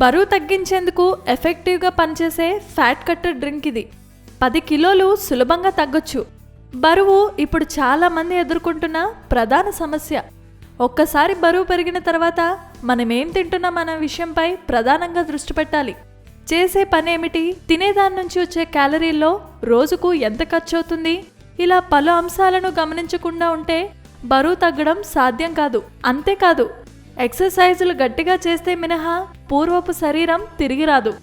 బరువు తగ్గించేందుకు ఎఫెక్టివ్గా పనిచేసే ఫ్యాట్ కట్టర్ డ్రింక్ ఇది. పది కిలోలు సులభంగా తగ్గొచ్చు. బరువు ఇప్పుడు చాలామంది ఎదుర్కొంటున్న ప్రధాన సమస్య. ఒక్కసారి బరువు పెరిగిన తర్వాత మనం ఏం తింటున్నాం అన్న విషయంపై ప్రధానంగా దృష్టి పెట్టాలి. చేసే పని ఏమిటి తినేదాని నుంచి వచ్చే క్యాలరీల్లో రోజుకు ఎంత ఖర్చు అవుతుంది ఇలా పలు అంశాలను గమనించకుండా ఉంటే బరువు తగ్గడం సాధ్యం కాదు. అంతేకాదు ఎక్సర్సైజులు గట్టిగా చేస్తే మినహా పూర్వపు శరీరం తిరిగి రాదు.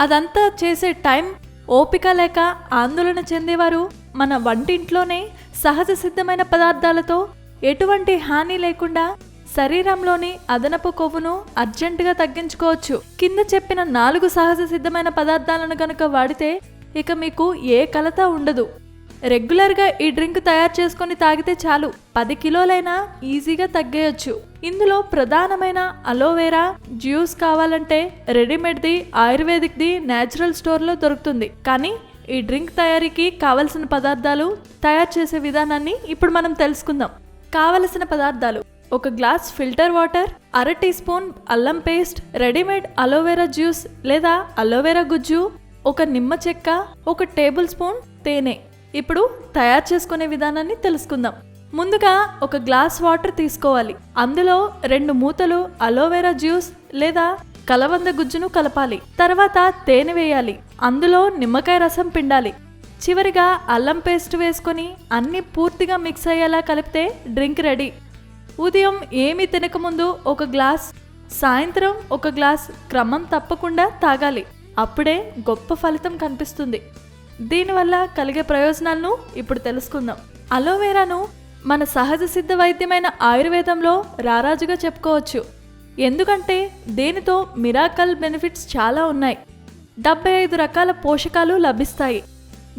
అదంతా చేసే టైం ఓపిక లేక ఆందోళన చెందేవారు మన వంటింట్లోనే సహజ సిద్ధమైన పదార్థాలతో ఎటువంటి హాని లేకుండా శరీరంలోని అదనపు కొవ్వును అర్జెంటుగా తగ్గించుకోవచ్చు. కింద చెప్పిన నాలుగు సహజ సిద్ధమైన పదార్థాలను కనుక వాడితే ఇక మీకు ఏ కలత ఉండదు. రెగ్యులర్గా ఈ డ్రింక్ తయారు చేసుకొని తాగితే చాలు. పది కిలోలైనా ఈజీగా తగ్గేయచ్చు. ఇందులో ప్రధానమైన అలోవెరా జ్యూస్ కావాలంటే రెడీమేడ్ది ఆయుర్వేదిక్ది న్యాచురల్ స్టోర్లో దొరుకుతుంది. కానీ ఈ డ్రింక్ తయారీకి కావలసిన పదార్థాలు తయారు చేసే విధానాన్ని ఇప్పుడు మనం తెలుసుకుందాం. కావలసిన పదార్థాలు. ఒక గ్లాస్ ఫిల్టర్ వాటర్ అర టీ స్పూన్ అల్లం paste readymade aloe vera juice లేదా అలోవెరా గుజ్జు ఒక నిమ్మ చెక్క ఒక టేబుల్ స్పూన్ తేనె. ఇప్పుడు తయారు చేసుకునే విధానాన్ని తెలుసుకుందాం. ముందుగా ఒక గ్లాస్ వాటర్ తీసుకోవాలి. అందులో రెండు మూతలు అలోవెరా జ్యూస్ లేదా కలవంద గుజ్జును కలపాలి. తర్వాత తేనె వేయాలి. అందులో నిమ్మకాయ రసం పిండాలి. చివరిగా అల్లం పేస్ట్ వేసుకొని అన్ని పూర్తిగా మిక్స్ అయ్యేలా కలిపితే డ్రింక్ రెడీ. ఉదయం ఏమీ తినకముందు ఒక గ్లాస్ సాయంత్రం ఒక గ్లాస్ క్రమం తప్పకుండా తాగాలి. అప్పుడే గొప్ప ఫలితం కనిపిస్తుంది. దీనివల్ల కలిగే ప్రయోజనాలను ఇప్పుడు తెలుసుకుందాం. అలోవెరాను మన సహజ సిద్ధ వైద్యమైన ఆయుర్వేదంలో రారాజుగా చెప్పుకోవచ్చు. ఎందుకంటే దీనితో మిరాకల్ బెనిఫిట్స్ చాలా ఉన్నాయి. డెబ్బై ఐదు రకాల పోషకాలు లభిస్తాయి.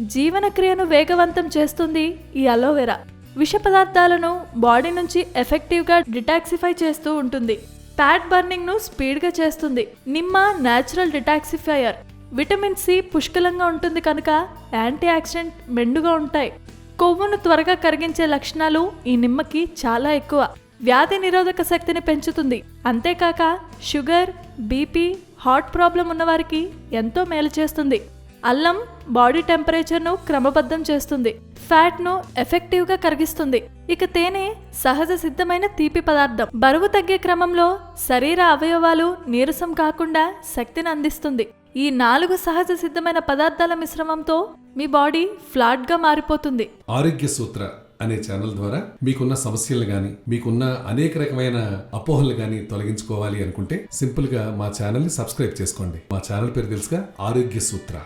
జీవనక్రియను వేగవంతం చేస్తుంది ఈ అలోవెరా. విష పదార్థాలను బాడీ నుంచి ఎఫెక్టివ్గా డిటాక్సిఫై చేస్తూ ఉంటుంది. ఫ్యాట్ బర్నింగ్ను స్పీడ్గా చేస్తుంది. నిమ్మ న్యాచురల్ డిటాక్సిఫైయర్. విటమిన్ సి పుష్కలంగా ఉంటుంది కనుక యాంటీ ఆక్సిడెంట్ మెండుగా ఉంటాయి. కొవ్వును త్వరగా కరిగించే లక్షణాలు ఈ నిమ్మకి చాలా ఎక్కువ. వ్యాధి నిరోధక శక్తిని పెంచుతుంది. అంతేకాక షుగర్ బీపీ హార్ట్ ప్రాబ్లం ఉన్నవారికి ఎంతో మేలు చేస్తుంది. అల్లం బాడీ టెంపరేచర్ను క్రమబద్ధం చేస్తుంది. ఫ్యాట్ను ఎఫెక్టివ్గా కరిగిస్తుంది. ఇక తేనె సహజ సిద్ధమైన తీపి పదార్థం. బరువు తగ్గే క్రమంలో శరీర అవయవాలు నీరసం కాకుండా శక్తిని అందిస్తుంది. ఈ నాలుగు సహజ సిద్ధమైన పదార్థాల మిశ్రమంతో మీ బాడీ ఫ్లాట్గా మారిపోతుంది. ఆరోగ్య సూత్ర అనే ఛానల్ ద్వారా మీకున్న సమస్యలు కానీ మీకున్న అనేక రకమైన అపోహలు కానీ తొలగించుకోవాలి అనుకుంటే సింపుల్గా మా ఛానల్ని సబ్స్క్రైబ్ చేసుకోండి. మా ఛానల్ పేరు తెలుసుగా ఆరోగ్య సూత్ర.